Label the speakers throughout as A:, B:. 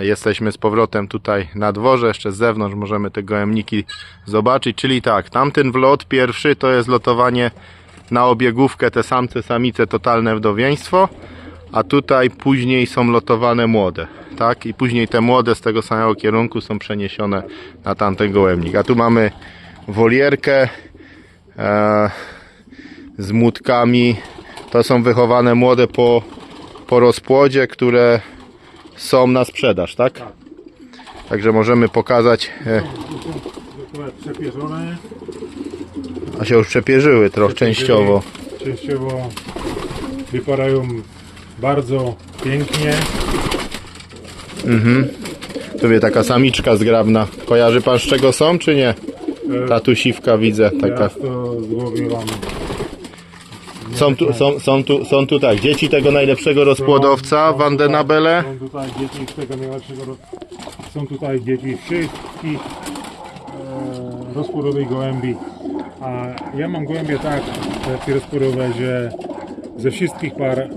A: Jesteśmy z powrotem tutaj na dworze, jeszcze z zewnątrz możemy te gołębniki zobaczyć. Czyli tak, tamten wlot pierwszy to jest lotowanie na obiegówkę, te samce, samice, totalne wdowieństwo. A tutaj później są lotowane młode, tak? I później te młode z tego samego kierunku są przeniesione na tamten gołębnik. A tu mamy wolierkę e, z młódkami. To są wychowane młode po, po rozpłodzie, które są na sprzedaż, tak?
B: Tak.
A: Także możemy pokazać, e,
B: Akurat przepierzone.
A: a się już przepierzyły trochę częściowo.
B: Częściowo wypadają bardzo pięknie.
A: Tu wie taka samiczka zgrabna. Kojarzy pan z czego są, czy nie? Tatusiwka widzę, taka.
B: Teraz to z głowy wam
A: Są tu, są, są tu, są tu tak, dzieci tego najlepszego rozpłodowca, Vandenabele.
B: Są tutaj dzieci z tego najlepszego. Są tutaj dzieci wszystkich e, gołębi. A ja mam gołębie tak, te rozpłodowe, że ze wszystkich par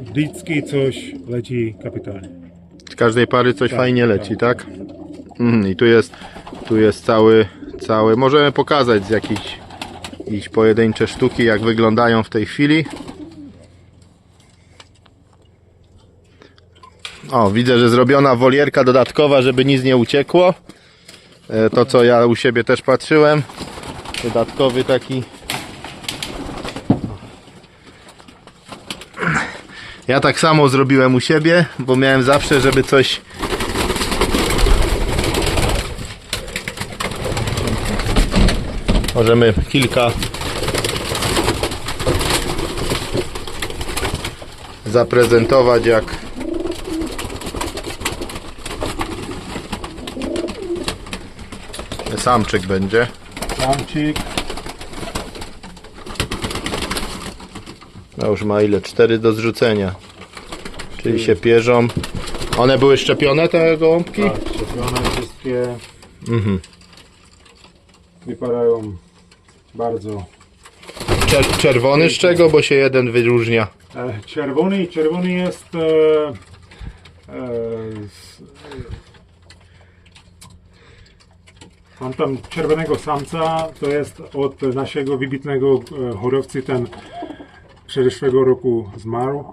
B: vždycky coś leci kapitalnie.
A: Z każdej pary coś fajnie leci, tak? Mhm, I tu jest, tu jest cały, cały, możemy pokazać z jakichś jakieś pojedyncze sztuki, jak wyglądają w tej chwili. O, widzę, że zrobiona wolierka dodatkowa, żeby nic nie uciekło. E, To, co ja u siebie też patrzyłem. Dodatkowy taki. Ja tak samo zrobiłem u siebie, bo miałem zawsze, żeby coś. Możemy kilka zaprezentować, jak samczyk będzie.
B: Samczyk,
A: No już ma ile? 4 do zrzucenia. Czyli się pierzą. One były szczepione, te gołąbki?
B: tak, szczepione wszystkie.
A: Mhm.
B: Wypadają bardzo.
A: Czer- czerwony z czego? Bo się jeden wyróżnia.
B: E, Czerwony, czerwony jest e, e, z, Mam tam czerwonego samca, to jest od naszego wybitnego e, hodowcy, ten przeszłego roku zmarł.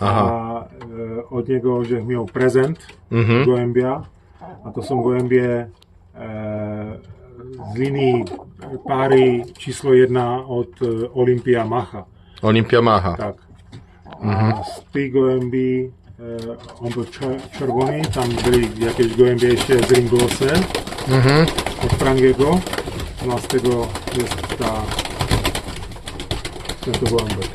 A: Aha.
B: A e, od niego że miał prezent
A: Mhm.
B: gołębia, a to są gołębie e, z linii páry číslo 1 od e, Olympia Macha.
A: Olympia Macha.
B: Tak. A z tých goemby, e, on bol červený, tam boli jakieś goMB ešte z Ringlose, uh-huh.
A: Mhm.
B: od Frangego. No a z tego jest ta to gołąbek.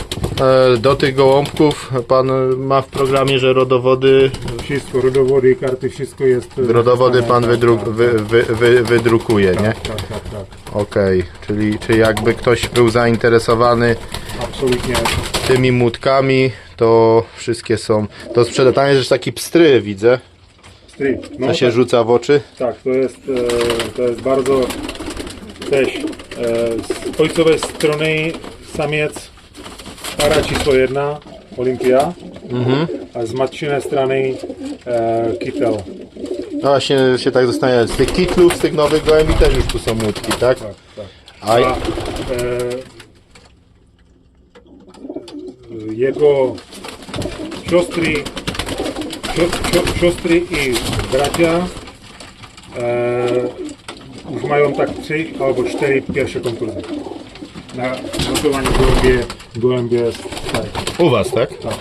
A: Do tych gołąbków pan ma w programie, że rodowody,
B: Wszystko, rodowody, karty, wszystko jest. e,
A: rodowody pan
B: tak, tak,
A: wy, wy, wy, wydrukuje, nie?
B: Tak, tak, tak, tak.
A: Okej, czyli czy jakby ktoś był zainteresowany
B: Absolutnie.
A: tymi młódkami, to wszystkie są. To sprzeda. Tam jest też taki pstry, widzę.
B: Stryk. No,
A: To się
B: tak,
A: rzuca w oczy.
B: tak, to jest, e, to jest bardzo też e, z ojcowej strony samiec para czysło jedna, Olimpia, a z matczynej strony e, Kitel.
A: No właśnie się tak zastanawiam. Z tych kitlów, z tych nowych gołębi też już tu są młódki, tak?
B: Tak, tak.
A: A,
B: A e, jego siostry, sio, sio, siostry i bracia e, już mają tak trzy albo cztery pierwsze konkursy. Na notowanie gołębie, gołębie tak.
A: u was, tak?
B: tak.